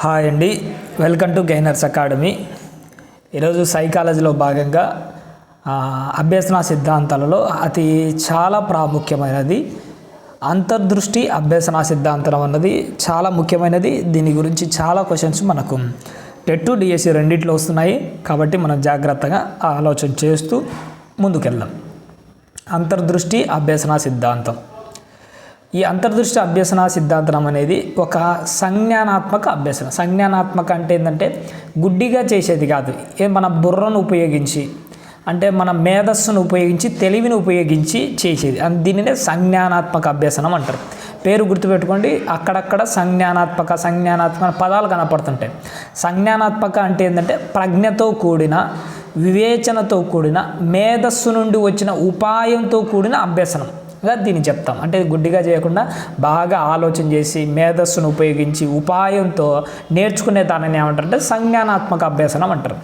Hi అండి. Welcome to gainers academy. ఈరోజు సైకాలజీలో భాగంగా అభ్యసన సిద్ధాంతాలలో అతి చాలా ప్రాముఖ్యమైనది అంతర్దృష్టి అభ్యసన సిద్ధాంతం అన్నది చాలా ముఖ్యమైనది. దీని గురించి చాలా క్వశ్చన్స్ మనకు టెట్ డిఎస్సి రెండిట్లో వస్తున్నాయి. కాబట్టి మనం జాగ్రత్తగా ఆలోచన చేస్తూ ముందుకెళ్దాం. అంతర్దృష్టి అభ్యసన సిద్ధాంతం. ఈ అంతర్దృష్టి అభ్యసన సిద్ధాంతం అనేది ఒక సంజ్ఞానాత్మక అభ్యసన. సంజ్ఞానాత్మక అంటే ఏంటంటే గుడ్డిగా చేసేది కాదు. ఏ మన బుర్రను ఉపయోగించి అంటే మన మేధస్సును ఉపయోగించి తెలివిని ఉపయోగించి చేసేది. అండ్ దీనినే సంజ్ఞానాత్మక అభ్యసనం అంటారు. పేరు గుర్తుపెట్టుకోండి. అక్కడక్కడ సంజ్ఞానాత్మక సంజ్ఞానాత్మక పదాలు కనపడుతుంటాయి. సంజ్ఞానాత్మక అంటే ఏంటంటే ప్రజ్ఞతో కూడిన వివేచనతో కూడిన మేధస్సు నుండి వచ్చిన ఉపాయంతో కూడిన అభ్యసనం. గా దీన్ని చెప్తాం. అంటే గుడ్డిగా చేయకుండా బాగా ఆలోచన చేసి మేధస్సును ఉపయోగించి ఉపాయంతో నేర్చుకునే దానిని ఏమంటారంటే సంజ్ఞానాత్మక అభ్యసనం అంటారు.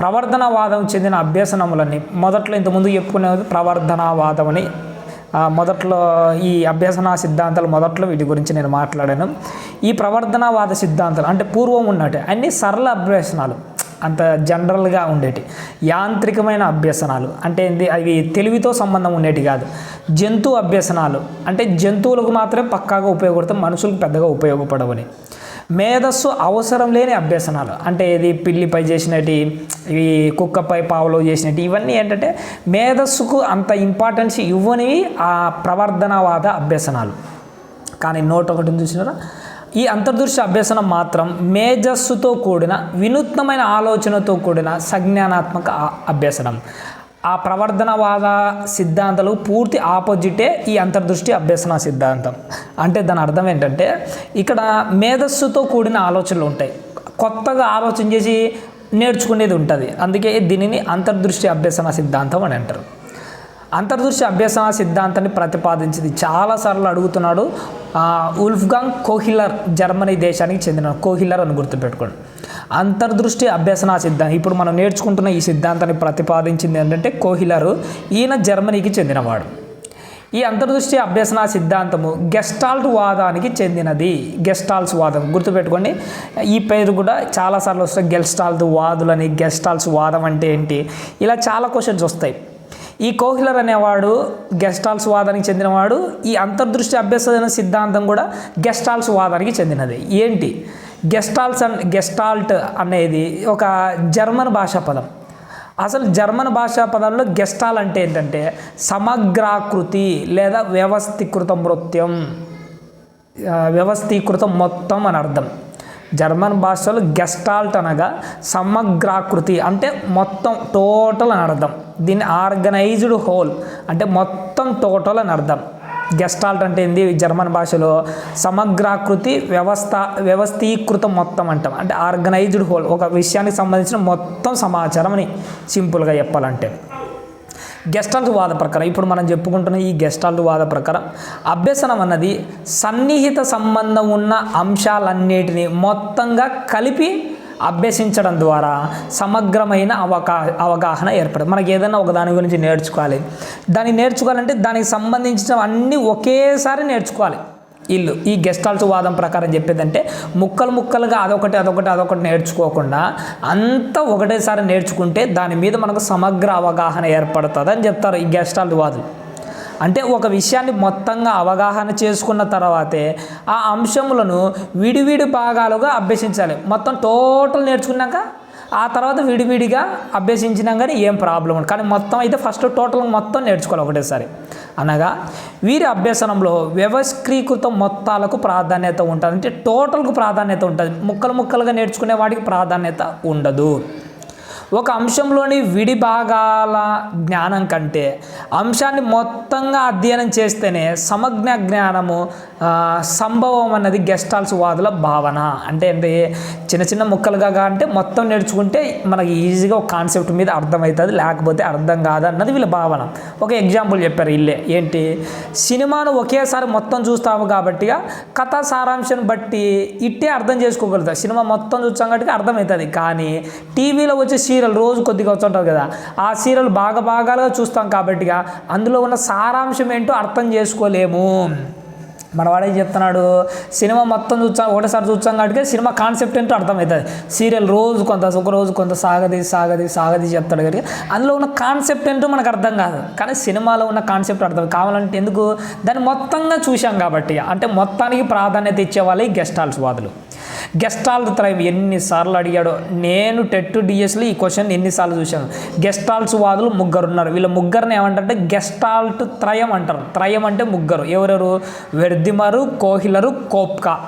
ప్రవర్ధనవాదం చెందిన అభ్యసనములని మొదట్లో ఇంతకుముందు చెప్పుకునేది ప్రవర్ధనవాదం అని. మొదట్లో ఈ అభ్యసన సిద్ధాంతాలు మొదట్లో వీటి గురించి నేను మాట్లాడాను. ఈ ప్రవర్ధనవాద సిద్ధాంతాలు అంటే పూర్వం ఉన్నట్టు అన్ని సరళ అభ్యసనాలు. అంత జనరల్గా ఉండేటి. యాంత్రికమైన అభ్యసనాలు. అంటే ఏంది? అవి తెలివితో సంబంధం ఉండేటి కాదు. జంతు అభ్యసనాలు. అంటే జంతువులకు మాత్రమే పక్కాగా ఉపయోగపడతాం మనుషులకు పెద్దగా ఉపయోగపడవని. మేధస్సు అవసరం లేని అభ్యసనాలు. అంటే ఇది పిల్లిపై చేసినటి ఇవి కుక్కపై పావులో చేసినట్టు ఇవన్నీ ఏంటంటే మేధస్సుకు అంత ఇంపార్టెన్స్ ఇవ్వనివి ఆ ప్రవర్ధనవాద అభ్యసనాలు. కానీ నోట్ ఒకటి చూసినారా? ఈ అంతర్దృష్టి అభ్యసనం మాత్రం మేజస్సుతో కూడిన వినూత్నమైన ఆలోచనతో కూడిన సంజ్ఞానాత్మక అభ్యసనం. ఆ ప్రవర్ధనవాద సిద్ధాంతాలు పూర్తి ఆపోజిటే ఈ అంతర్దృష్టి అభ్యసన సిద్ధాంతం. అంటే దాని అర్థం ఏంటంటే ఇక్కడ మేధస్సుతో కూడిన ఆలోచనలు ఉంటాయి. కొత్తగా ఆలోచన చేసి నేర్చుకునేది ఉంటుంది. అందుకే దీనిని అంతర్దృష్టి అభ్యసన సిద్ధాంతం అని అంటారు. అంతర్దృష్టి అభ్యసన సిద్ధాంతాన్ని ప్రతిపాదించింది. చాలాసార్లు అడుగుతున్నాడు ఉల్ఫ్గాంగ్ కోహిలర్ జర్మనీ దేశానికి చెందిన కోహిలర్ అని గుర్తుపెట్టుకోండి. అంతర్దృష్టి అభ్యసన సిద్ధాంతం. ఇప్పుడు మనం నేర్చుకుంటున్న ఈ సిద్ధాంతాన్ని ప్రతిపాదించింది ఏంటంటే కోహిలరు ఈయన జర్మనీకి చెందినవాడు. ఈ అంతర్దృష్టి అభ్యసన సిద్ధాంతము గెస్టాల్ట్ వాదానికి చెందినది. గెస్టాల్స్ వాదం. గుర్తుపెట్టుకోండి ఈ పేరు కూడా చాలాసార్లు వస్తాయి. గెస్టాల్ట్ వాదులని గెస్టాల్స్ వాదం అంటే ఏంటి? ఇలా చాలా క్వశ్చన్స్ వస్తాయి. ఈ కోహిలర్ అనేవాడు గెస్టాల్స్ వాదానికి చెందినవాడు. ఈ అంతర్దృష్టి అభ్యసన సిద్ధాంతం కూడా గెస్టాల్స్ వాదానికి చెందినది. ఏంటి? గెస్టాల్స్ అన్ గెస్టాల్ట్ అనేది ఒక జర్మన్ భాషా పదం. అసలు జర్మన్ భాషా పదంలో గెస్టాల్ అంటే ఏంటంటే సమగ్రాకృతి లేదా వ్యవస్థీకృత నృత్యం వ్యవస్థీకృత మొత్తం అని అర్థం. జర్మన్ భాషలో గెస్టాల్ట్ అనగా సమగ్రాకృతి అంటే మొత్తం టోటల్ అని అర్థం. దీన్ని ఆర్గనైజ్డ్ హోల్ అంటే మొత్తం టోటల్ అని అర్థం. గెస్టాల్ట్ అంటే ఏంది? జర్మన్ భాషలో సమగ్రాకృతి వ్యవస్థ వ్యవస్థీకృత మొత్తం అంటాం. అంటే ఆర్గనైజ్డ్ హోల్ ఒక విషయానికి సంబంధించిన మొత్తం సమాచారం అని సింపుల్గా చెప్పాలంటే. గెస్టాల్ట్ వాద ప్రకారం ఇప్పుడు మనం చెప్పుకుంటున్న ఈ గెస్టాల్ట్ వాద ప్రకారం అభ్యసనం అన్నది సన్నిహిత సంబంధం ఉన్న అంశాలన్నిటిని మొత్తంగా కలిపి అభ్యసించడం ద్వారా సమగ్రమైన అవకా అవగాహన ఏర్పడదు. మనకి ఏదైనా ఒక దాని గురించి నేర్చుకోవాలి. దాన్ని నేర్చుకోవాలంటే దానికి సంబంధించిన అన్నీ ఒకేసారి నేర్చుకోవాలి. ఇల్లు. ఈ గెస్ట్ హాల్స్ వాదం ప్రకారం చెప్పేదంటే ముక్కలు ముక్కలుగా అదొకటి అదొకటి అదొకటి నేర్చుకోకుండా అంతా ఒకటేసారి నేర్చుకుంటే దాని మీద మనకు సమగ్ర అవగాహన ఏర్పడుతుంది అని చెప్తారు ఈ గెస్టాల్ట్ వాదులు అంటే ఒక విషయాన్ని మొత్తంగా అవగాహన చేసుకున్న తర్వాతే ఆ అంశములను విడివిడి భాగాలుగా అభ్యసించాలి. మొత్తం టోటల్ నేర్చుకున్నాక ఆ తర్వాత విడివిడిగా అభ్యసించినా కానీ ఏం ప్రాబ్లం ఉండదు. కానీ మొత్తం అయితే ఫస్ట్ టోటల్ మొత్తం నేర్చుకోవాలి ఒకటేసారి. అనగా వీరి అభ్యసనంలో వ్యవస్థీకృత మొత్తాలకు ప్రాధాన్యత ఉంటుంది. అంటే టోటల్కు ప్రాధాన్యత ఉంటుంది. ముక్కలు ముక్కలుగా నేర్చుకునే వాటికి ప్రాధాన్యత ఉండదు. ఒక అంశంలోని విడి భాగాల జ్ఞానం కంటే అంశాన్ని మొత్తంగా అధ్యయనం చేస్తేనే సమగ్ర జ్ఞానము సంభవం అన్నది గెస్టాల్స్ వాదుల భావన. అంటే ఏంటి చిన్న చిన్న ముక్కలుగా అంటే మొత్తం నేర్చుకుంటే మనకి ఈజీగా ఒక కాన్సెప్ట్ మీద అర్థమవుతుంది లేకపోతే అర్థం కాదన్నది వీళ్ళ భావన. ఒక ఎగ్జాంపుల్ చెప్పారు ఇల్లే. ఏంటి? సినిమాను ఒకేసారి మొత్తం చూస్తాము కాబట్టిగా కథా సారాంశాన్ని బట్టి ఇట్టే అర్థం చేసుకోగలుగుతాం. సినిమా మొత్తం చూస్తాం కాబట్టి అర్థమవుతుంది. కానీ టీవీలో వచ్చే సీరియల్ రోజు కొద్దిగా వస్తుంటుంది కదా ఆ సీరియల్ బాగా భాగాలుగా చూస్తాం కాబట్టిగా అందులో ఉన్న సారాంశం ఏంటో అర్థం చేసుకోలేము. మనవాడే చెప్తున్నాడు సినిమా మొత్తం చూచాం ఒకటేసారి చూచాం కాబట్టి సినిమా కాన్సెప్ట్ ఏంటో అర్థమవుతుంది. సీరియల్ రోజు కొంత ఒక రోజు కొంత సాగది సాగది సాగది చెప్తాడు కాబట్టి అందులో ఉన్న కాన్సెప్ట్ ఏంటో మనకు అర్థం కాదు. కానీ సినిమాలో ఉన్న కాన్సెప్ట్ అర్థం కావాలంటే ఎందుకు? దాన్ని మొత్తంగా చూసాం కాబట్టి. అంటే మొత్తానికి ప్రాధాన్యత ఇచ్చే వాళ్ళే గెస్ట్ హాల్స్ వాదులు. గెస్టాల్ త్రయం ఎన్నిసార్లు అడిగాడో నేను టెట్ డిఎస్లో ఈ క్వశ్చన్ ఎన్నిసార్లు చూశాను. గెస్టాల్స్ వాదులు ముగ్గురు ఉన్నారు. వీళ్ళ ముగ్గురిని ఏమంటారంటే గెస్టాల్ట్ త్రయం అంటారు. త్రయం అంటే ముగ్గురు. ఎవరెవరు? వెర్దిమరు కోహిలరు కోప్కా.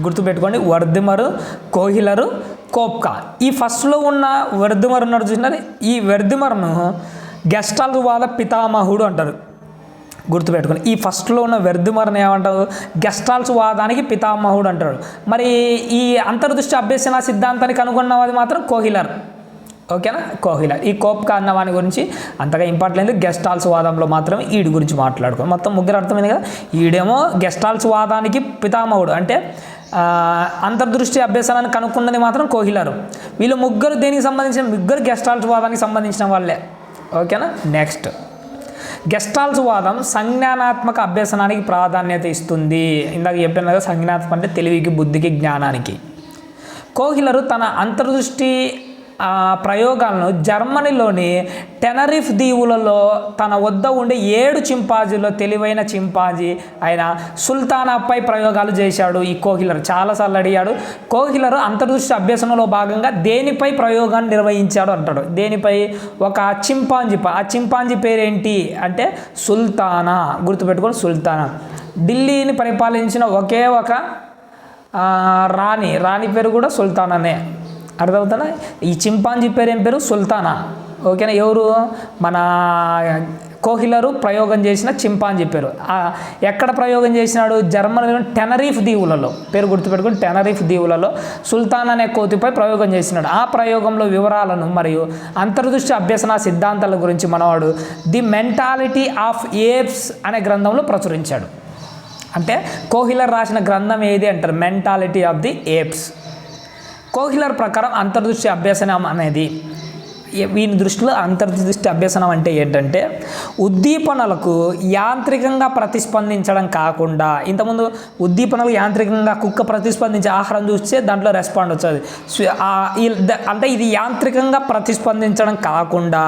గుర్తుపెట్టుకోండి వర్దిమరు కోహిలరు కోప్కా. ఈ ఫస్ట్లో ఉన్న వర్ధిమర్ ఉన్నారు చూసినారు? ఈ వర్ధిమర్ను గెస్టాల్ వాద పితామహుడు అంటారు. గుర్తుపెట్టుకుని ఈ ఫస్ట్లో ఉన్న వ్యర్థమరణ ఏమంటారు? గెస్టాల్స్ వాదానికి పితామహుడు అంటాడు మరి ఈ అంతర్దృష్టి అభ్యసన సిద్ధాంతానికి కనుగొన్నది మాత్రం కోహిలర్. ఓకేనా? కోహిలర్. ఈ కోప్ అన్న వాని గురించి అంతగా ఇంపార్టెంట్ లేదు. గెస్టాల్స్ వాదంలో మాత్రం ఈడి గురించి మాట్లాడుకో మొత్తం ముగ్గురు అర్థమైంది కదా? ఈడేమో గెస్టాల్స్ వాదానికి పితామహుడు. అంటే అంతర్దృష్టి అభ్యసనాన్ని కనుక్కున్నది మాత్రం కోహిలరు. వీళ్ళు ముగ్గురు దేనికి సంబంధించిన ముగ్గురు గెస్టాల్స్ వాదానికి సంబంధించిన వాళ్ళే. ఓకేనా? నెక్స్ట్. గెస్టాల్స్ వాదం సంజ్ఞానాత్మక అభ్యసనానికి ప్రాధాన్యత ఇస్తుంది. ఇందాక చెప్పాను కదా సంజ్ఞాత్మక అంటే తెలివికి బుద్ధికి జ్ఞానానికి. కోహిలరు తన అంతర్దృష్టి ఆ, ప్రయోగాలను జర్మనీలోని టెనరిఫ్ దీవులలో తన వద్ద ఉండే ఏడు చింపాజీలో తెలివైన చింపాజీ ఆయన సుల్తానాపై ప్రయోగాలు చేశాడు ఈ కోహిలర్. చాలాసార్లు అడిగాడు కోహిలరు అంతర్దృష్టి అభ్యసనంలో భాగంగా దేనిపై ప్రయోగాన్ని నిర్వహించాడు? అంటాడు. దేనిపై? ఒక చింపాంజీ ప- ఆ చింపాంజీ పేరేంటి? అంటే సుల్తానా. గుర్తుపెట్టుకోండి సుల్తానా. ఢిల్లీని పరిపాలించిన ఒకే ఒక రాణి. రాణి పేరు కూడా సుల్తానానే. అర్థమవుతానా ఈ చింపాంజీ పేరు ఏం పేరు? సుల్తానా. ఓకేనా? ఎవరు? మన కోహిలరు ప్రయోగం చేసిన చింపాంజీ పేరు. ఎక్కడ ప్రయోగం చేసినాడు? జర్మనీలో టెనరీఫ్ దీవులలో. పేరు గుర్తుపెట్టుకుని టెనరీఫ్ దీవులలో సుల్తాన్ అనే కోతిపై ప్రయోగం చేసినాడు. ఆ ప్రయోగంలో వివరాలను మరియు అంతర్దృష్టి అభ్యసన సిద్ధాంతాల గురించి మనవాడు ది మెంటాలిటీ ఆఫ్ ఏప్స్ అనే గ్రంథంలో ప్రచురించాడు. అంటే కోహిలర్ రాసిన గ్రంథం ఏది అంటారు? Mentality of the apes. Kohler ప్రకారం అంతర్దృష్టి అభ్యసనం అనేది వీని దృష్టిలో అంతర్దృష్టి అభ్యసనం అంటే ఏంటంటే ఉద్దీపనలకు యాంత్రికంగా ప్రతిస్పందించడం కాకుండా ఇంతకుముందు ఉద్దీపనలు యాంత్రికంగా కుక్క ప్రతిస్పందించే ఆహారం చూస్తే దాంట్లో రెస్పాండ్ వచ్చేది. అంటే ఇది యాంత్రికంగా ప్రతిస్పందించడం కాకుండా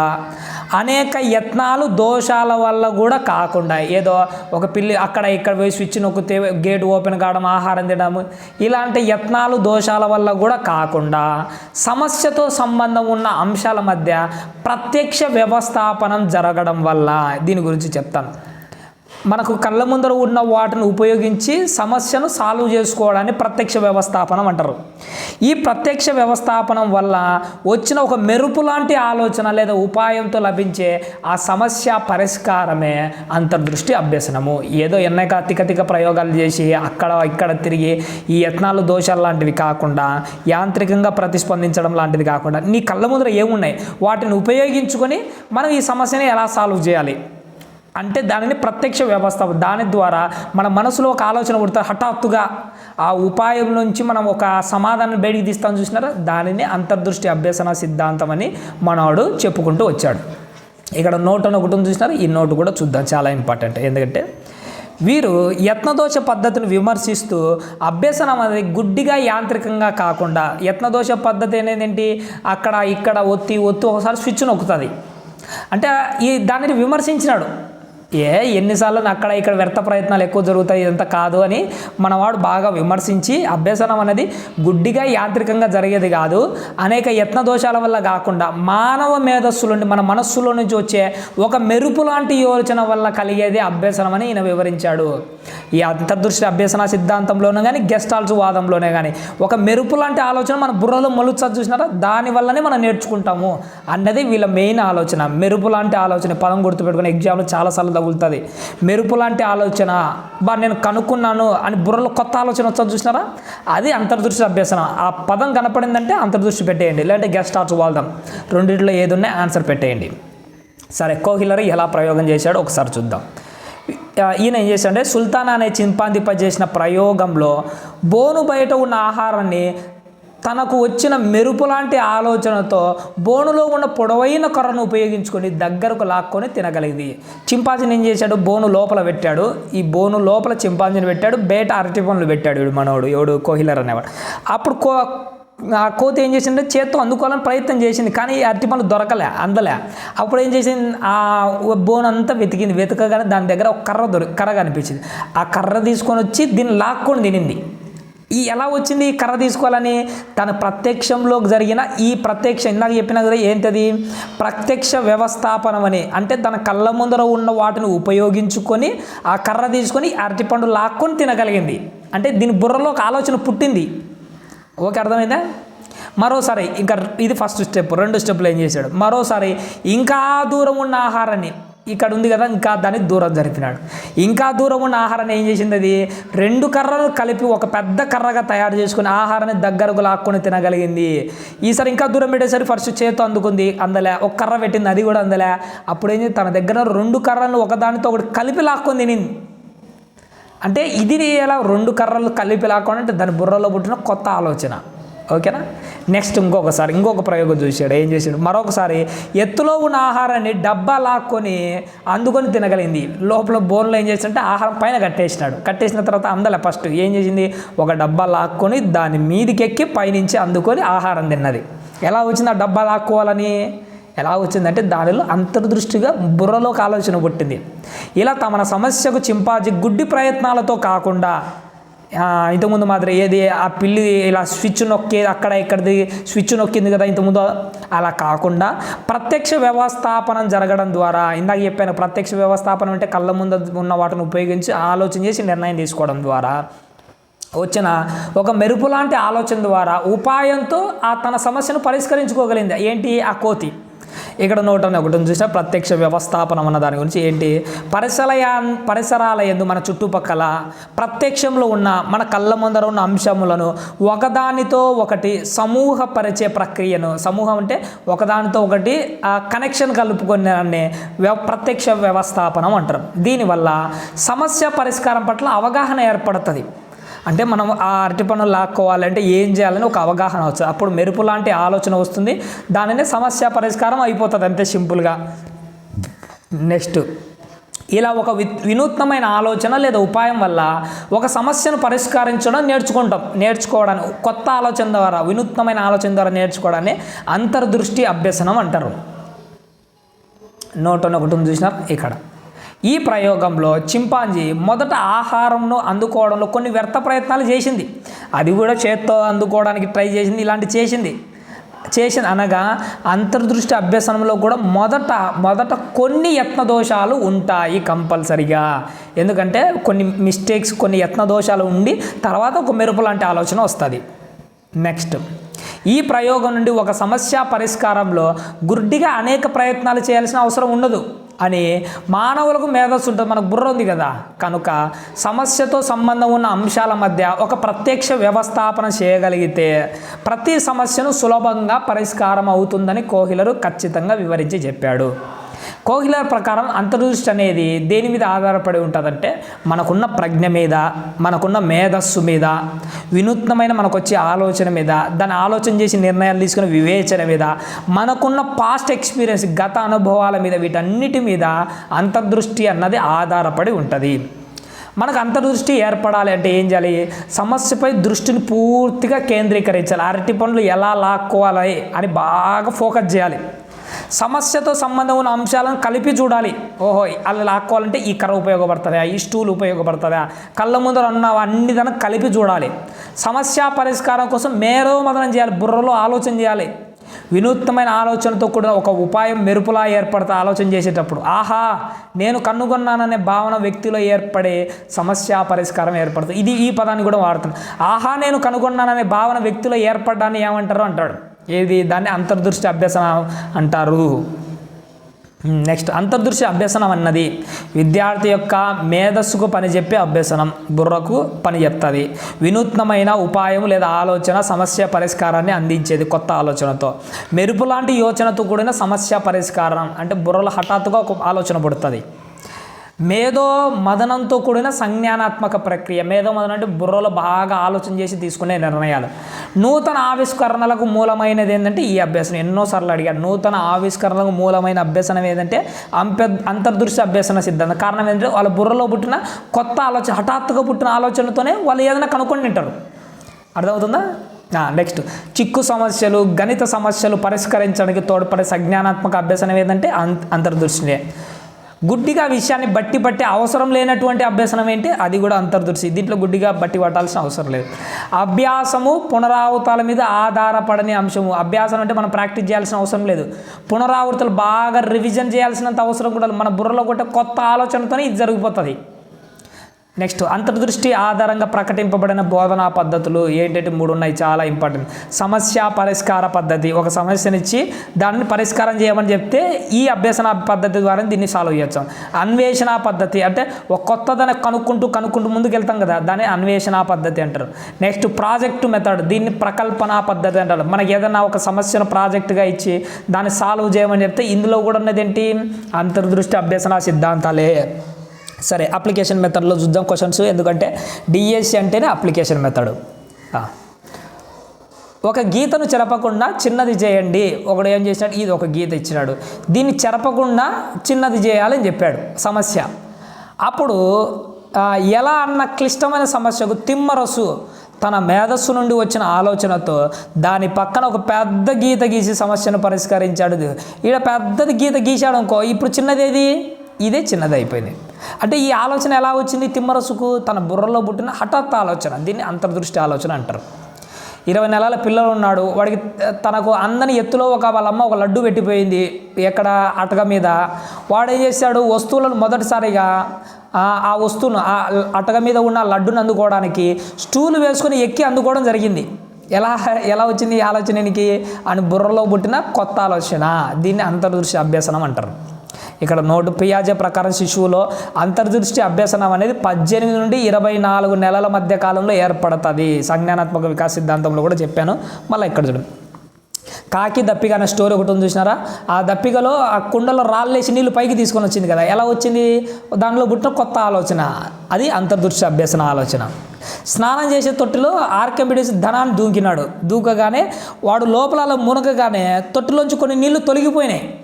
అనేక యత్నాలు దోషాల వల్ల కూడా కాకుండా ఏదో ఒక పిల్లి అక్కడ ఇక్కడ పోయి స్విచ్ నొక్కితే గేట్ ఓపెన్ కావడం ఆహారం తినడం ఇలాంటి యత్నాలు దోషాల వల్ల కూడా కాకుండా సమస్యతో సంబంధం ఉన్న అంశాల మధ్య ప్రత్యక్ష వ్యవస్థాపనం జరగడం వల్ల దీని గురించి చెప్తాను. మనకు కళ్ళ ముందర ఉన్న వాటిని ఉపయోగించి సమస్యను సాల్వ్ చేసుకోవడాన్ని ప్రత్యక్ష వ్యవస్థాపనం అంటారు. ఈ ప్రత్యక్ష వ్యవస్థాపనం వల్ల వచ్చిన ఒక మెరుపు లాంటి ఆలోచన లేదా ఉపాయంతో లభించే ఆ సమస్య పరిష్కారమే అంతర్దృష్టి అభ్యసనము. ఏదో ఎన్నక తిక్క ప్రయోగాలు చేసి అక్కడ ఇక్కడ తిరిగి ఈ యత్నాలు దోషాలు లాంటివి కాకుండా యాంత్రికంగా ప్రతిస్పందించడం లాంటిది కాకుండా నీ కళ్ళ ముందర ఏమున్నాయి? వాటిని ఉపయోగించుకొని మనం ఈ సమస్యని ఎలా సాల్వ్ చేయాలి? అంటే దానిని ప్రత్యక్ష వ్యవస్థ దాని ద్వారా మన మనసులో ఒక ఆలోచన పుడుతుంది హఠాత్తుగా. ఆ ఉపాయం నుంచి మనం ఒక సమాధానం బయటికి తీస్తాం చూసినారా? దానిని అంతర్దృష్టి అభ్యసన సిద్ధాంతం అని మనవాడు చెప్పుకుంటూ వచ్చాడు. ఇక్కడ నోట్ అని ఒకటి చూసినారు? ఈ నోటు కూడా చూద్దాం చాలా ఇంపార్టెంట్. ఎందుకంటే వీరు యత్నదోష పద్ధతిని విమర్శిస్తూ అభ్యసనం అనేది గుడ్డిగా యాంత్రికంగా కాకుండా యత్నదోష పద్ధతి అనేది ఏంటి అక్కడ ఇక్కడ ఒత్తి ఒత్తి ఒకసారి స్విచ్ నొక్కుతుంది. అంటే ఈ దానిని విమర్శించినాడు. ఏ ఎన్నిసార్లు అక్కడ ఇక్కడ వ్యర్థ ప్రయత్నాలు ఎక్కువ జరుగుతాయి ఇదంతా కాదు అని మనవాడు బాగా విమర్శించి అభ్యసనం అనేది గుడ్డిగా యాంత్రికంగా జరిగేది కాదు. అనేక యత్న దోషాల వల్ల కాకుండా మానవ మేధస్సులుండి మన మనస్సులో నుంచి వచ్చే ఒక మెరుపు లాంటి యోచన వల్ల కలిగేది అభ్యసనం అని ఈయన వివరించాడు. ఈ అంతర్దృష్టి అభ్యసన సిద్ధాంతంలోనే కానీ గెస్టాల్స్ వాదంలోనే కానీ ఒక మెరుపు లాంటి ఆలోచన మన బుర్రలో మొలుచు చూసినారా? దానివల్లనే మనం నేర్చుకుంటాము అన్నది వీళ్ళ మెయిన్ ఆలోచన. మెరుపు లాంటి ఆలోచన పదం గుర్తుపెట్టుకుని ఎగ్జామ్లో చాలాసార్లు తగులుతుంది. మెరుపు లాంటి ఆలోచన బా నేను కనుక్కున్నాను అని బుర్రలో కొత్త ఆలోచన వచ్చా చూసినారా? అది అంతర్దృష్టి అభ్యసన. ఆ పదం కనపడిందంటే అంతర్దృష్టి పెట్టేయండి. లేదంటే గెస్ట్ హాల్స్ వాళ్దాం రెండింటిలో ఏది ఉన్నా ఆన్సర్ పెట్టేయండి. సరే కోహిలర్ ఎలా ప్రయోగం చేశాడో ఒకసారి చూద్దాం. ఈయన ఏం చేశాడంటే సుల్తాన్ అనే చింపాందిపై చేసిన ప్రయోగంలో బోను బయట ఉన్న ఆహారాన్ని తనకు వచ్చిన మెరుపు లాంటి ఆలోచనతో బోనులో ఉన్న పొడవైన కర్రను ఉపయోగించుకొని దగ్గరకు లాక్కొని తినగలిగింది. చింపాంజీని ఏం చేశాడు? బోను లోపల పెట్టాడు. ఈ బోను లోపల చింపాంజీని పెట్టాడు. బయట అరటి పనులు పెట్టాడు వీడు మనోడు ఎవడు? కోహిలర్ అనేవాడు. అప్పుడు కో ఆ కోతి ఏం చేసిందంటే చేత్తో అందుకోవాలని ప్రయత్నం చేసింది కానీ ఈ అరటి పనులు దొరకలే అందలే. అప్పుడు ఏం చేసింది? ఆ బోన్ అంతా వెతికింది. వెతకగానే దాని దగ్గర ఒక కర్ర దొరి కర్ర కనిపించింది. ఆ కర్ర తీసుకొని వచ్చి దీన్ని లాక్కొని తినింది. ఈ ఎలా వచ్చింది ఈ కర్ర తీసుకోవాలని? తన ప్రత్యక్షంలో జరిగిన ఈ ప్రత్యక్ష ఇందాక చెప్పిన కదా ఏంటది? ప్రత్యక్ష వ్యవస్థాపనం అని. అంటే తన కళ్ళ ముందర ఉన్న వాటిని ఉపయోగించుకొని ఆ కర్ర తీసుకొని అరటిపండు లాక్కొని తినగలిగింది. అంటే దీని బుర్రలో ఒక ఆలోచన పుట్టింది. ఓకే అర్థమైందా? మరోసారి ఇంకా ఇది ఫస్ట్ స్టెప్ రెండు స్టెప్లు ఏం చేశాడు? మరోసారి ఇంకా దూరం ఉన్న ఆహారాన్ని ఇక్కడ ఉంది కదా ఇంకా దాన్ని దూరం జరిపినాడు. ఇంకా దూరం ఉన్న ఆహారాన్ని ఏం చేసింది అది రెండు కర్రలు కలిపి ఒక పెద్ద కర్రగా తయారు చేసుకుని ఆహారాన్ని దగ్గరకు లాక్కొని తినగలిగింది. ఈసారి ఇంకా దూరం పెట్టేసరికి ఫస్ట్ చేతితో అందుకుంది అందలే. ఒక కర్ర పెట్టింది అది కూడా అందలే. అప్పుడు ఏం తన దగ్గర రెండు కర్రలు ఒకదానితో ఒకటి కలిపి లాక్కొని తినింది. అంటే ఇది ఎలా రెండు కర్రలు కలిపి లాక్కొని అంటే దాని బుర్రలో పుట్టిన కొత్త ఆలోచన. ఓకేనా? నెక్స్ట్ ఇంకొకసారి ఇంకొక ప్రయోగం చూశాడు. ఏం చేసాడు మరొకసారి ఎత్తులో ఉన్న ఆహారాన్ని డబ్బా లాక్కొని అందుకొని తినగలిగింది. లోపల బోన్లో ఏం చేసిందంటే ఆహారం పైన కట్టేసినాడు. కట్టేసిన తర్వాత అందలే ఫస్ట్ ఏం చేసింది? ఒక డబ్బా లాక్కొని దాని మీదికెక్కి పైనుంచి అందుకొని ఆహారం తిన్నది. ఎలా వచ్చింది ఆ డబ్బా లాక్కోవాలని? ఎలా వచ్చిందంటే దానిలో అంతర్దృష్టిగా బుర్రలోకి ఆలోచన పుట్టింది. ఇలా తమ సమస్యకు చింపాజీ గుడ్డి ప్రయత్నాలతో కాకుండా ఇంతకుముందు మాత్రం ఏది ఆ పిల్లి ఇలా స్విచ్ నొక్కే అక్కడ ఇక్కడది స్విచ్ నొక్కింది కదా ఇంతకుముందు అలా కాకుండా ప్రత్యక్ష వ్యవస్థాపనం జరగడం ద్వారా ఇందాక చెప్పాను ప్రత్యక్ష వ్యవస్థాపనం అంటే కళ్ళ ముందు ఉన్న వాటిని ఉపయోగించి ఆలోచన చేసి నిర్ణయం తీసుకోవడం ద్వారా వచ్చిన ఒక మెరుపు లాంటి ఆలోచన ద్వారా ఉపాయంతో ఆ తన సమస్యను పరిష్కరించుకోగలిగింది. ఏంటి? ఆ కోతి. ఇక్కడ నోట్ అని ఒకటి చూసిన ప్రత్యక్ష వ్యవస్థాపనం అన్న దాని గురించి. ఏంటి? పరిసరయా పరిసరాల ఎందు మన చుట్టుపక్కల ప్రత్యక్షంలో ఉన్న మన కళ్ళ ముందర ఉన్న అంశములను ఒకదానితో ఒకటి సమూహపరిచే ప్రక్రియను సమూహం అంటే ఒకదానితో ఒకటి ఆ కనెక్షన్ కలుపుకునే వ్య- ప్రత్యక్ష వ్యవస్థాపనం అంటారు. దీనివల్ల సమస్య పరిష్కారం పట్ల అవగాహన ఏర్పడుతుంది. అంటే మనం ఆ అరటి పనులు లాక్కోవాలంటే ఏం చేయాలని ఒక అవగాహన వస్తుంది. అప్పుడు మెరుపు లాంటి ఆలోచన వస్తుంది. దానినే సమస్య పరిష్కారం అయిపోతుంది అంతే సింపుల్గా. నెక్స్ట్ ఇలా ఒక వి వినూత్నమైన ఆలోచన లేదా ఉపాయం వల్ల ఒక సమస్యను పరిష్కరించడం నేర్చుకుంటాం. నేర్చుకోవడానికి కొత్త ఆలోచన ద్వారా వినూత్నమైన ఆలోచన ద్వారా నేర్చుకోవడాన్ని అంతర్దృష్టి అభ్యసనం అంటారు. నోట్ అని ఒకటి ఉంది చూసినారు? ఇక్కడ. ఈ ప్రయోగంలో చింపాంజీ మొదట ఆహారంను అందుకోవడంలో కొన్ని వ్యర్థ ప్రయత్నాలు చేసింది. అది కూడా చేత్తో అందుకోవడానికి ట్రై చేసింది ఇలాంటి చేసింది. చేసింది అనగా అంతర్దృష్టి అభ్యసనంలో కూడా మొదట మొదట కొన్ని యత్న దోషాలు ఉంటాయి కంపల్సరిగా. ఎందుకంటే కొన్ని మిస్టేక్స్ కొన్ని యత్న దోషాలు ఉండి తర్వాత ఒక మెరుపు లాంటి ఆలోచన వస్తుంది. నెక్స్ట్ ఈ ప్రయోగం నుండి ఒక సమస్య పరిష్కారంలో గుడ్డిగా అనేక ప్రయత్నాలు చేయాల్సిన అవసరం ఉండదు. అని మానవులకు మేధస్సు ఉంటుంది. మనకు బుర్ర ఉంది కదా. కనుక సమస్యతో సంబంధం ఉన్న అంశాల మధ్య ఒక ప్రత్యక్ష వ్యవస్థాపన చేయగలిగితే ప్రతి సమస్యను సులభంగా పరిష్కారం అవుతుందని కోహిలరు ఖచ్చితంగా వివరించి చెప్పాడు. కోహిలర్ ప్రకారం అంతర్దృష్టి అనేది దేని మీద ఆధారపడి ఉంటుందంటే మనకున్న ప్రజ్ఞ మీద మనకున్న మేధస్సు మీద వినూత్నమైన మనకు వచ్చే ఆలోచన మీద దాన్ని ఆలోచన చేసి నిర్ణయాలు తీసుకునే వివేచన మీద మనకున్న పాస్ట్ ఎక్స్పీరియన్స్ గత అనుభవాల మీద వీటన్నిటి మీద అంతర్దృష్టి అన్నది ఆధారపడి ఉంటుంది. మనకు అంతర్దృష్టి ఏర్పడాలి అంటే ఏం చేయాలి? సమస్యపై దృష్టిని పూర్తిగా కేంద్రీకరించాలి. అరటి పనులు ఎలా లాక్కోవాలి అని బాగా ఫోకస్ చేయాలి. సమస్యతో సంబంధం ఉన్న అంశాలను కలిపి చూడాలి. ఓహో అలా లాక్కోవాలంటే ఈ కర్ర ఉపయోగపడుతుందా? ఈ స్టూల్ ఉపయోగపడుతుందా? కళ్ళ ముందర ఉన్న అన్ని దాన్ని కలిపి చూడాలి. సమస్య పరిష్కారం కోసం మేరో మదనం చేయాలి బుర్రలో ఆలోచన చేయాలి. వినూత్నమైన ఆలోచనతో కూడా ఒక ఉపాయం మెరుపులా ఏర్పడతా ఆలోచన చేసేటప్పుడు. ఆహా నేను కనుగొన్నాననే భావన వ్యక్తిలో ఏర్పడే సమస్య పరిష్కారం ఏర్పడుతుంది. ఇది ఈ పదాన్ని కూడా వాడుతున్నాను ఆహా నేను కనుగొన్నాననే భావన వ్యక్తిలో ఏర్పడ్డాన్ని ఏమంటారు అంటాడు. ఏది? దాన్ని అంతర్దృష్టి అభ్యసనం అంటారు. నెక్స్ట్ అంతర్దృష్టి అభ్యసనం అన్నది విద్యార్థి యొక్క మేధస్సుకు పనిచెప్పే అభ్యసనం బుర్రకు పని చెప్తుంది వినూత్నమైన ఉపాయం లేదా ఆలోచన సమస్య పరిష్కారాన్ని అందించేది కొత్త ఆలోచనతో. మెరుపు లాంటి యోచనతో కూడిన సమస్య పరిష్కారం అంటే బుర్రలో హఠాత్తుగా ఒక ఆలోచన పుడుతుంది. మేధో మదనంతో కూడిన సంజ్ఞానాత్మక ప్రక్రియ. మేధో మదనం అంటే బుర్రలో బాగా ఆలోచన చేసి తీసుకునే నిర్ణయాలు. నూతన ఆవిష్కరణలకు మూలమైనది ఏంటంటే ఈ అభ్యసనం ఎన్నోసార్లు అడిగాడు నూతన ఆవిష్కరణలకు మూలమైన అభ్యసనం ఏదంటే అంపె అంతర్దృష్టి అభ్యసన సిద్ధాంతం. కారణం ఏంటంటే వాళ్ళ బుర్రలో పుట్టిన కొత్త ఆలోచన హఠాత్తుగా పుట్టిన ఆలోచనతోనే వాళ్ళు ఏదైనా కనుక్కొని తింటారు. అర్థమవుతుందా? నెక్స్ట్. చిక్కు సమస్యలు గణిత సమస్యలు పరిష్కరించడానికి తోడ్పడే సంజ్ఞానాత్మక అభ్యసనం ఏదంటే అంత అంతర్దృష్టినే. గుడ్డిగా విషయాన్ని బట్టి పట్టే అవసరం లేనటువంటి అభ్యసనం ఏంటి? అది కూడా అంతర్దృష్టి. దీంట్లో గుడ్డిగా బట్టి పట్టాల్సిన అవసరం లేదు. అభ్యాసము పునరావృతాల మీద ఆధారపడని అంశము. అభ్యాసం అంటే మనం ప్రాక్టీస్ చేయాల్సిన అవసరం లేదు. పునరావృతాలు బాగా రివిజన్ చేయాల్సినంత అవసరం కూడా మన బుర్రలో కూడా కొత్త ఆలోచనతోనే ఇది జరిగిపోతుంది. నెక్స్ట్ అంతర్దృష్టి ఆధారంగా ప్రకటింపబడిన బోధనా పద్ధతులు ఏంటంటే మూడు ఉన్నాయి చాలా ఇంపార్టెంట్ సమస్య పరిష్కార పద్ధతి. ఒక సమస్యనిచ్చి దాన్ని పరిష్కారం చేయమని చెప్తే ఈ అభ్యసన పద్ధతి ద్వారా దీన్ని సాల్వ్ చేయొచ్చు. అన్వేషణ పద్ధతి అంటే ఒక కొత్తదని కనుక్కుంటూ కనుక్కుంటూ ముందుకు వెళ్తాం కదా దాన్ని అన్వేషణ పద్ధతి అంటారు. నెక్స్ట్ ప్రాజెక్టు మెథడ్ దీన్ని ప్రకల్పన పద్ధతి అంటారు. మనకి ఏదైనా ఒక సమస్యను ప్రాజెక్టుగా ఇచ్చి దాన్ని సాల్వ్ చేయమని చెప్తే ఇందులో కూడా ఉన్నది ఏంటి? అంతర్దృష్టి అభ్యసన సిద్ధాంతాలే. సరే అప్లికేషన్ మెథడ్లో చూద్దాం క్వశ్చన్స్ ఎందుకంటే డిఎస్సి అంటేనే అప్లికేషన్ మెథడ్ ఒక గీతను చెరపకుండా చిన్నది చేయండి. ఒకడు ఏం చేసినాడు? ఇది ఒక గీత ఇచ్చినాడు. దీన్ని చెరపకుండా చిన్నది చేయాలని చెప్పాడు. సమస్య. అప్పుడు ఎలా అన్న క్లిష్టమైన సమస్యకు తిమ్మరసు తన మేధస్సు నుండి వచ్చిన ఆలోచనతో దాని పక్కన ఒక పెద్ద గీత గీసి సమస్యను పరిష్కరించాడు. ఈడ పెద్దది గీత గీశాడు అనుకో ఇప్పుడు చిన్నదేది ఇదే చిన్నది అయిపోయింది అంటే ఈ ఆలోచన ఎలా వచ్చింది? తిమ్మరసుకు తన బుర్రలో పుట్టిన హఠాత్ ఆలోచన. దీన్ని అంతర్దృష్టి ఆలోచన అంటారు. ఇరవై నెలల పిల్లలు ఉన్నాడు. వాడికి తనకు అందని ఎత్తులో ఒక వాళ్ళమ్మ ఒక లడ్డు పెట్టిపోయింది. ఎక్కడ? అటక మీద. వాడు ఏం చేశాడు? వస్తువులను మొదటిసారిగా ఆ వస్తువును ఆ అటక మీద ఉన్న లడ్డును అందుకోవడానికి స్టూల్ వేసుకొని ఎక్కి అందుకోవడం జరిగింది. ఎలా ఎలా వచ్చింది ఈ ఆలోచనకి అని బుర్రలో పుట్టిన కొత్త ఆలోచన. దీన్ని అంతర్దృష్టి అభ్యసనం అంటారు. ఇక్కడ నోటు పియాజే ప్రకారం శిశువులో అంతర్దృష్టి అభ్యసనం అనేది పద్దెనిమిది నుండి ఇరవై నాలుగు నెలల మధ్య కాలంలో ఏర్పడుతుంది. సంజ్ఞానాత్మక వికాస సిద్ధాంతంలో కూడా చెప్పాను. మళ్ళీ ఇక్కడ చూడండి కాకి దప్పిక అనే స్టోరీ ఒకటి ఉంది చూసినారా? ఆ దప్పికలో ఆ కుండలో రాళ్ళేసి నీళ్ళు పైకి తీసుకొని వచ్చింది కదా. ఎలా వచ్చింది? దానిలో పుట్టిన కొత్త ఆలోచన. అది అంతర్దృష్టి అభ్యసన ఆలోచన. స్నానం చేసే తొట్టిలో ఆర్కెమిడిస్ ధనాన్ని దూకినాడు. దూకగానే వాడు లోపల మునకగానే మునగగానే తొట్టిలోంచి కొన్ని నీళ్ళు తొలగిపోయినాయి.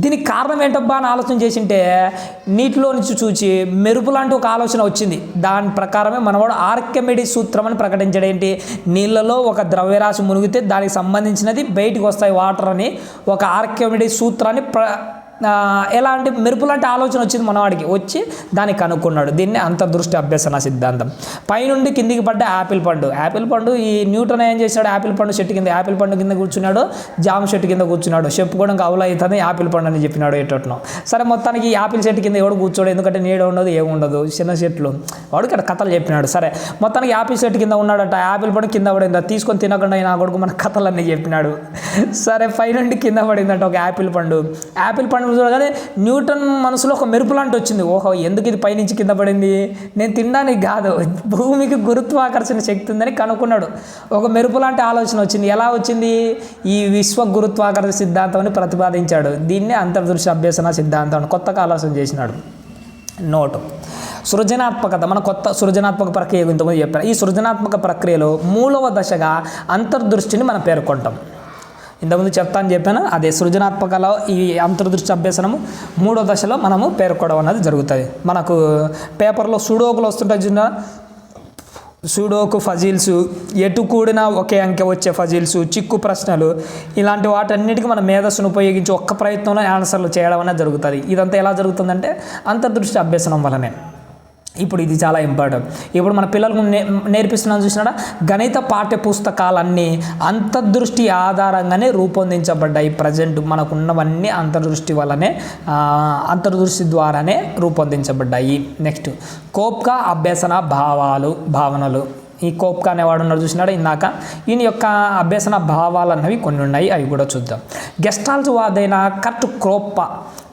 దీనికి కారణం ఏంటబ్బా అని ఆలోచన చేసింటే నీటిలో నుంచి చూచి మెరుపు లాంటి ఒక ఆలోచన వచ్చింది. దాని ప్రకారమే మనవాడు ఆర్కెమెడీ సూత్రం అని ప్రకటించడం. ఏంటి? నీళ్ళలో ఒక ద్రవ్యరాశి మునిగితే దానికి సంబంధించినది బయటికి వస్తాయి. వాటర్ అని ఒక ఆర్కెమెడీ సూత్రాన్ని ప్ర ఎలా అంటే మెరుపు లాంటి ఆలోచన వచ్చింది మనవాడికి? వచ్చి దాన్ని కనుక్కున్నాడు. దీన్ని అంతర్దృష్టి అభ్యసన సిద్ధాంతం. పైనుండి కిందికి పడ్డ యాపిల్ పండు. యాపిల్ పండు ఈ న్యూటన్ ఏం చేశాడు? యాపిల్ పండు చెట్టు కింద యాపిల్ పండు కింద కూర్చున్నాడు. జామ చెట్టు కింద కూర్చున్నాడు. చెప్పుకోవడానికి అవులు అవుతుంది యాపిల్ పండు అని చెప్పినాడు ఎటోట్నో సరే మొత్తానికి యాపిల్ చెట్టు కింద ఎవడు కూర్చోడు? ఎందుకంటే నీడ ఉండదు ఏముండదు చిన్న చెట్లు. వాడు ఇక్కడ కథలు చెప్పినాడు. సరే మొత్తానికి యాపిల్ చెట్టు కింద ఉన్నాడట. యాపిల్ పండు కింద పడింది తీసుకొని తినకుండా నా కొడుకు మన కథలన్నీ చెప్పినాడు. సరే పైనుండి కింద పడిందంట ఒక యాపిల్ పండు. యాపిల్ పండు చూడగానే న్యూటన్ మనసులో ఒక మెరుపు లాంటి వచ్చింది. ఓహో ఎందుకు ఇది పైనుంచి కింద పడింది? నేను తినడానికి కాదు. భూమికి గురుత్వాకర్షణ శక్తి ఉందని కనుక్కున్నాడు. ఒక మెరుపు లాంటి ఆలోచన వచ్చింది. ఎలా వచ్చింది? ఈ విశ్వ గురుత్వాకర్షణ సిద్ధాంతం అని ప్రతిపాదించాడు. దీన్నే అంతర్దృష్టి అభ్యసన సిద్ధాంతం అని కొత్తగా ఆలోచన చేసినాడు. నోటు. సృజనాత్మకత. మన కొత్త సృజనాత్మక ప్రక్రియ ఇంతకుముందు చెప్పాను. ఈ సృజనాత్మక ప్రక్రియలో మూడవ దశగా అంతర్దృష్టిని మనం పేర్కొంటాం. ఇంతకుముందు చెప్తాను చెప్పాను అదే సృజనాత్మకలో ఈ అంతర్దృష్టి అభ్యసనము మూడో దశలో మనము పేర్కొడం అనేది జరుగుతుంది. మనకు పేపర్లో సుడోకులు వస్తుంటాయి చిన్న సూడోకు ఫజిల్స్ ఎటు కూడినా ఒకే అంకె వచ్చే ఫజిల్స్ చిక్కు ప్రశ్నలు ఇలాంటి వాటన్నిటికీ మన మేధస్సును ఉపయోగించి ఒక్క ప్రయత్నంలో ఆన్సర్లు చేయడం అనేది జరుగుతుంది. ఇదంతా ఎలా జరుగుతుందంటే అంతర్దృష్టి అభ్యసనం వలనే. ఇప్పుడు ఇది చాలా ఇంపార్టెంట్ ఇప్పుడు మన పిల్లలకు నే నేర్పిస్తున్నాను చూసినాడా? గణిత పాఠ్య పుస్తకాలన్నీ అంతర్దృష్టి ఆధారంగానే రూపొందించబడ్డాయి ప్రజెంట్ మనకున్నవన్నీ అంతర్దృష్టి వల్లనే అంతర్దృష్టి ద్వారానే రూపొందించబడ్డాయి. నెక్స్ట్ కోప్కా అభ్యసన భావాలు భావనలు. ఈ కోప్కా అనేవాడు ఉన్నాడు చూసినాడు ఇందాక? ఈయన యొక్క అభ్యసన భావాలు అన్నవి కొన్ని ఉన్నాయి అవి కూడా చూద్దాం. గెస్టాల్స్ వాదైన కట్ క్రోప్ప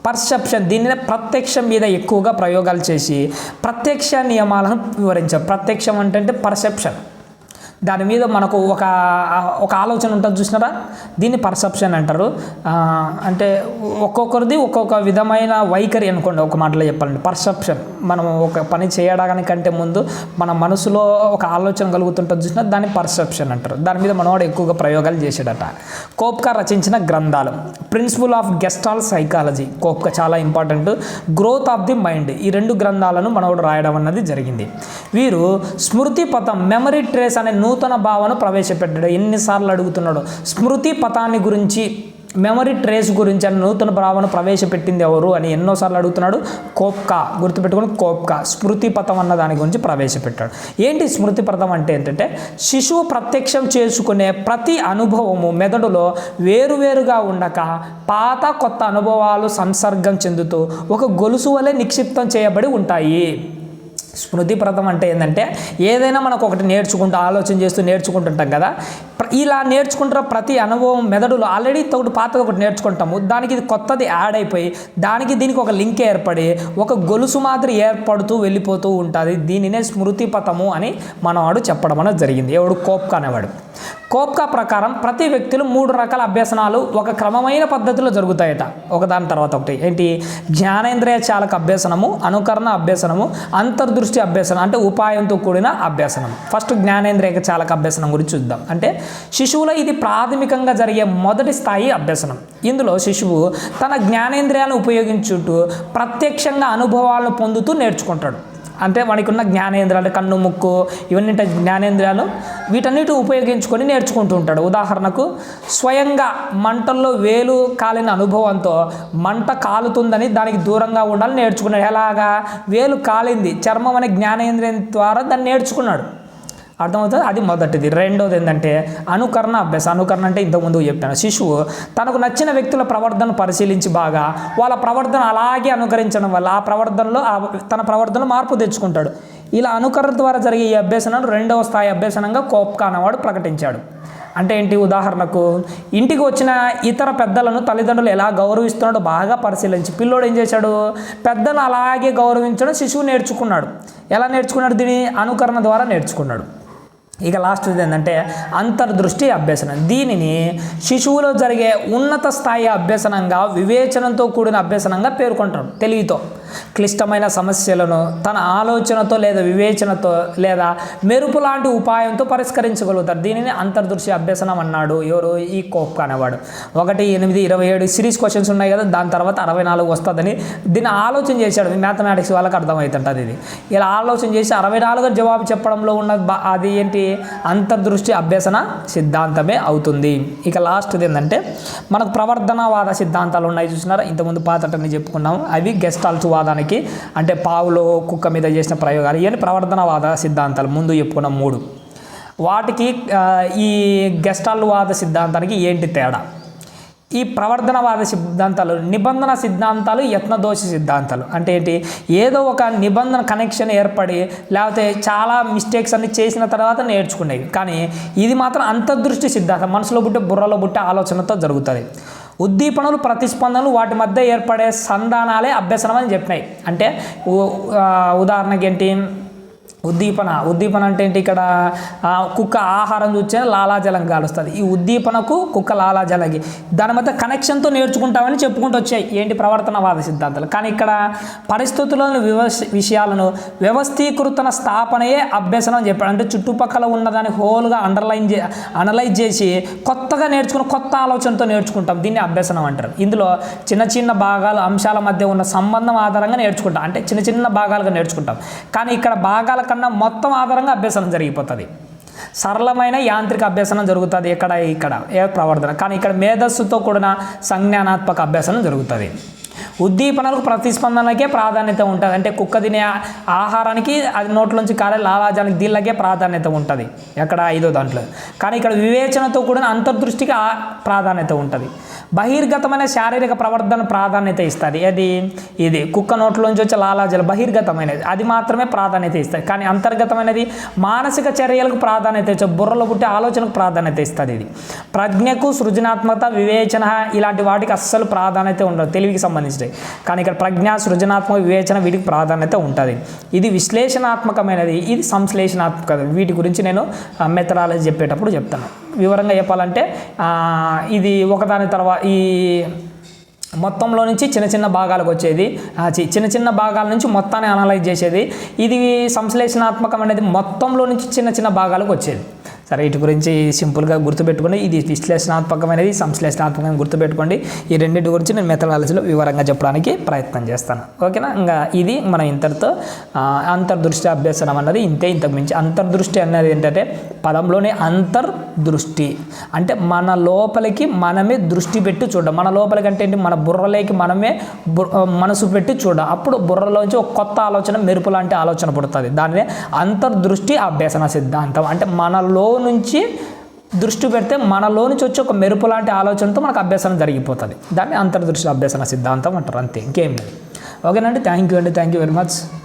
పర్సెప్షన్ దీనినే ప్రత్యక్షం మీద ఎక్కువగా ప్రయోగాలు చేసి ప్రత్యక్ష నియమాలను వివరించారు. ప్రత్యక్షం అంటే పర్సెప్షన్. దాని మీద మనకు ఒక ఒక ఆలోచన ఉంటుంది చూసినారా? దీన్ని పర్సెప్షన్ అంటారు. అంటే ఒక్కొక్కరిది ఒక్కొక్క విధమైన వైఖరి అనుకోండి ఒక మాటలో చెప్పాలండి పర్సెప్షన్ మనం ఒక పని చేయడానికంటే ముందు మన మనసులో ఒక ఆలోచన కలుగుతుంటుంది చూసినా దాన్ని పర్సెప్షన్ అంటారు. దాని మీద మనవాడు ఎక్కువగా ప్రయోగాలు చేసాడట. కోప్కా రచించిన గ్రంథాలు. Principle of Gestalt psychology Koffka చాలా important growth of the mind ఈ రెండు గ్రంథాలను మనవాడు రాయడం అన్నది జరిగింది. వీరు స్మృతి పథం మెమరీ ట్రేస్ అనే నూతన భావన ప్రవేశపెట్టాడు. ఎన్నిసార్లు అడుగుతున్నాడు స్మృతి పథాన్ని గురించి మెమరీ ట్రేస్ గురించి అని నూతన భావన ప్రవేశపెట్టింది ఎవరు? అని ఎన్నోసార్లు అడుగుతున్నాడు. కోప్కా గుర్తుపెట్టుకుని కోప్కా. స్మృతి పథం అన్న దాని గురించి ప్రవేశపెట్టాడు. ఏంటి స్మృతి పథం అంటే ఏంటంటే శిశువు ప్రత్యక్షం చేసుకునే ప్రతి అనుభవము మెదడులో వేరువేరుగా ఉండక పాత కొత్త అనుభవాలు సంసర్గం చెందుతూ ఒక గొలుసు వలె నిక్షిప్తం చేయబడి ఉంటాయి. స్మృతి అంటే ఏంటంటే ఏదైనా మనకు ఒకటి నేర్చుకుంటూ ఆలోచన చేస్తూ నేర్చుకుంటుంటాం కదా. ఇలా నేర్చుకుంటున్న ప్రతి అనుభవం మెదడులో ఆల్రెడీ తోటి పాతది ఒకటి నేర్చుకుంటాము. దానికి ఇది కొత్తది యాడ్ అయిపోయి దానికి దీనికి ఒక లింక్ ఏర్పడి ఒక గొలుసు మాదిరి ఏర్పడుతూ వెళ్ళిపోతూ ఉంటుంది. దీనినే స్మృతి పథము అని మనవాడు చెప్పడం అనేది జరిగింది. ఎవడు కోప్ అనేవాడు కోప్కా ప్రకారం ప్రతి వ్యక్తులు మూడు రకాల అభ్యసనాలు ఒక క్రమమైన పద్ధతిలో జరుగుతాయట. ఒకదాని తర్వాత ఒకటి. ఏంటి? జ్ఞానేంద్రియ చాలక అభ్యసనము అనుకరణ అభ్యసనము అంతర్దృష్టి అభ్యసనం అంటే ఉపాయంతో కూడిన అభ్యసనం. ఫస్ట్ జ్ఞానేంద్రియ చాలక అభ్యసనం గురించి చూద్దాం. అంటే శిశువులో ఇది ప్రాథమికంగా జరిగే మొదటి స్థాయి అభ్యసనం. ఇందులో శిశువు తన జ్ఞానేంద్రియాలను ఉపయోగించుంటూ ప్రత్యక్షంగా అనుభవాలను పొందుతూ నేర్చుకుంటాడు. అంటే మనకి ఉన్న జ్ఞానేంద్రియాలు కన్ను ముక్కు ఇవన్నీ జ్ఞానేంద్రియాలు వీటన్నిటి ఉపయోగించుకొని నేర్చుకుంటూ ఉంటాడు. ఉదాహరణకు స్వయంగా మంటల్లో వేలు కాలిన అనుభవంతో మంట కాలుతుందని దానికి దూరంగా ఉండాలని నేర్చుకున్నాడు. ఎలాగా? వేలు కాలింది చర్మం అనే జ్ఞానేంద్రియం ద్వారా దాన్ని నేర్చుకున్నాడు. అర్థమవుతుంది? అది మొదటిది. రెండోది ఏంటంటే అనుకరణ అభ్యాసం. అనుకరణ అంటే ఇంతకుముందు చెప్పాను. శిశువు తనకు నచ్చిన వ్యక్తుల ప్రవర్తన పరిశీలించి బాగా వాళ్ళ ప్రవర్తన అలాగే అనుకరించడం వల్ల ఆ ప్రవర్తనలో ఆ తన ప్రవర్తనలో మార్పు తెచ్చుకుంటాడు. ఇలా అనుకరణ ద్వారా జరిగే ఈ అభ్యసనాన్ని రెండవ స్థాయి అభ్యసనంగా కోప్కానవాడు ప్రకటించాడు. అంటే ఏంటి? ఉదాహరణకు ఇంటికి వచ్చిన ఇతర పెద్దలను తల్లిదండ్రులు ఎలా గౌరవిస్తున్నాడో బాగా పరిశీలించి పిల్లోడు ఏం చేశాడు? పెద్దను అలాగే గౌరవించడం శిశువు నేర్చుకున్నాడు. ఎలా నేర్చుకున్నాడు దీని అనుకరణ ద్వారా నేర్చుకున్నాడు. ఇక లాస్ట్ ఏంటంటే అంతర్దృష్టి అభ్యసనం. దీనిని శిశువులో జరిగే ఉన్నత స్థాయి అభ్యసనంగా వివేచనంతో కూడిన అభ్యసనంగా పేర్కొంటారు. తెలివితో. క్లిష్టమైన సమస్యలను తన ఆలోచనతో లేదా వివేచనతో లేదా మెరుపు లాంటి ఉపాయంతో పరిష్కరించగలుగుతారు దీనిని అంతర్దృష్టి అభ్యసనం అన్నాడు ఎవరు ఈ కోప్ అనేవాడు. ఒకటి ఎనిమిది ఇరవై ఏడు సిరీస్ క్వశ్చన్స్ ఉన్నాయి కదా దాని తర్వాత అరవై నాలుగు వస్తుందని దీన్ని ఆలోచన చేశాడు. మ్యాథమెటిక్స్ వాళ్ళకి అర్థమవుతుంటుంది ఇది. ఇలా ఆలోచన చేసి అరవై నాలుగు జవాబు చెప్పడంలో ఉన్న అది ఏంటి? అంతర్దృష్టి అభ్యసన సిద్ధాంతమే అవుతుంది. ఇక లాస్ట్ది ఏంటంటే మనకు ప్రవర్ధనవాద సిద్ధాంతాలు ఉన్నాయి చూసినారా? ఇంతకుముందు పాతటని చెప్పుకున్నాం అవి గెస్టాల్స్ ప్రవర్తనవాదానికి అంటే పావులో కుక్క మీద చేసిన ప్రయోగాలు ఇవన్నీ ప్రవర్ధనవాద సిద్ధాంతాలు. ముందు చెప్పుకున్న మూడు. వాటికి ఈ గెస్టాల్వాద సిద్ధాంతానికి ఏంటి తేడా? ఈ ప్రవర్ధనవాద సిద్ధాంతాలు నిబంధన సిద్ధాంతాలు యత్నదోష సిద్ధాంతాలు. అంటే ఏంటి? ఏదో ఒక నిబంధన కనెక్షన్ ఏర్పడి లేకపోతే చాలా మిస్టేక్స్ అన్ని చేసిన తర్వాత నేర్చుకునేవి. కానీ ఇది మాత్రం అంతర్దృష్టి సిద్ధాంతం. మనసులో పుట్టే బుర్రలో పుట్టే ఆలోచనతో జరుగుతుంది. ఉద్దీపనలు ప్రతిస్పందనలు వాటి మధ్య ఏర్పడే సంధానాలే అభ్యసనం అని చెప్పినాయి. అంటే ఉదాహరణకి ఏంటి? ఉద్దీపన. ఉద్దీపన అంటే ఏంటి? ఇక్కడ కుక్క ఆహారం చూస్తే లాలాజలం కాలుస్తుంది. ఈ ఉద్దీపనకు కుక్క లాలాజలకి దాని మధ్య కనెక్షన్తో నేర్చుకుంటామని చెప్పుకుంటూ వచ్చాయి. ఏంటి? ప్రవర్తనవాద సిద్ధాంతాలు. కానీ ఇక్కడ పరిస్థితులను వివస్ విషయాలను వ్యవస్థీకృతన స్థాపనయే అభ్యసనం అని చెప్పాడు అంటే చుట్టుపక్కల ఉన్నదాన్ని హోల్గా అండర్లైన్ చే అనలైజ్ చేసి కొత్తగా నేర్చుకుని కొత్త ఆలోచనతో నేర్చుకుంటాం. దీన్ని అభ్యసనం అంటారు. ఇందులో చిన్న చిన్న భాగాలు అంశాల మధ్య ఉన్న సంబంధం ఆధారంగా నేర్చుకుంటాం. అంటే చిన్న చిన్న భాగాలుగా నేర్చుకుంటాం. కానీ ఇక్కడ బాగా భాగాల కన్నా మొత్తం ఆధారంగా అభ్యసనం జరిగిపోతుంది. సరళమైన యాంత్రిక అభ్యసనం జరుగుతుంది ఎక్కడ ఇక్కడ. ఏ ప్రవర్తన కానీ ఇక్కడ మేధస్సుతో కూడిన సంజ్ఞానాత్మక అభ్యసనం జరుగుతుంది. ఉద్దీపనలకు ప్రతిస్పందనకే ప్రాధాన్యత ఉంటుంది. అంటే కుక్క తినే ఆహారానికి అది నోట్లోంచి కాలే లాలాజానికి దీళ్ళకే ప్రాధాన్యత ఉంటుంది. ఎక్కడ ఐదో దాంట్లో. కానీ ఇక్కడ వివేచనతో కూడిన అంతర్దృష్టికి ఆ ప్రాధాన్యత ఉంటుంది. బహిర్గతమైన శారీరక ప్రవర్తన ప్రాధాన్యత ఇస్తుంది. అది ఇది. కుక్క నోట్లోంచి వచ్చే లాలాజలు బహిర్గతమైనది. అది మాత్రమే ప్రాధాన్యత ఇస్తుంది. కానీ అంతర్గతమైనది మానసిక చర్యలకు ప్రాధాన్యత ఇచ్చే బుర్రలో పుట్టే ఆలోచనకు ప్రాధాన్యత ఇస్తుంది ఇది. ప్రజ్ఞకు సృజనాత్మకత వివేచన ఇలాంటి వాటికి అస్సలు ప్రాధాన్యత ఉండదు. తెలివికి సంబంధించి. వస్తాయి కానీ ఇక్కడ ప్రజ్ఞ సృజనాత్మక వివేచన వీటికి ప్రాధాన్యత ఉంటుంది. ఇది విశ్లేషణాత్మకమైనది ఇది సంశ్లేషణాత్మక వీటి గురించి నేను మెథడాలజీ చెప్పేటప్పుడు చెప్తాను. వివరంగా చెప్పాలంటే ఇది ఒకదాని తర్వాత ఈ మొత్తంలో నుంచి చిన్న చిన్న భాగాలకు వచ్చేది. చిన్న చిన్న భాగాల నుంచి మొత్తాన్ని అనలైజ్ చేసేది. ఇది సంశ్లేషణాత్మకం అనేది మొత్తంలో నుంచి చిన్న చిన్న భాగాలకు వచ్చేది. సరే వీటి గురించి సింపుల్గా గుర్తుపెట్టుకోండి. ఇది విశ్లేషణాత్మకమైనది సంశ్లేషణాత్మకంగా గుర్తుపెట్టుకోండి. ఈ రెండింటి గురించి నేను మెథడాలజీలో వివరంగా చెప్పడానికి ప్రయత్నం చేస్తాను. ఓకేనా? ఇంకా ఇది మన ఇంతటితో అంతర్దృష్టి అభ్యసనం అన్నది ఇంతే ఇంతకు మించి. అంతర్దృష్టి అన్నది ఏంటంటే పదంలోనే అంతర్దృష్టి. అంటే మన లోపలికి మనమే దృష్టి పెట్టి చూడడం. మన లోపలికి అంటే ఏంటి? మన బుర్రలోకి మనమే మనసు పెట్టి చూడడం. అప్పుడు బుర్రలోంచి ఒక కొత్త ఆలోచన మెరుపు లాంటి ఆలోచన పుడుతుంది. దానినే అంతర్దృష్టి అభ్యసన సిద్ధాంతం. అంటే మనలో నుంచి దృష్టి పెడితే మనలో నుంచి వచ్చే ఒక మెరుపు లాంటి ఆలోచనతో మనకు అభ్యసనం జరిగిపోతుంది. దాన్ని అంతర్దృష్టి అభ్యసన సిద్ధాంతం అంటారు అంతే ఇంకేం లేదు. ఓకేనండి థ్యాంక్ యూ అండి థ్యాంక్ యూ వెరీ మచ్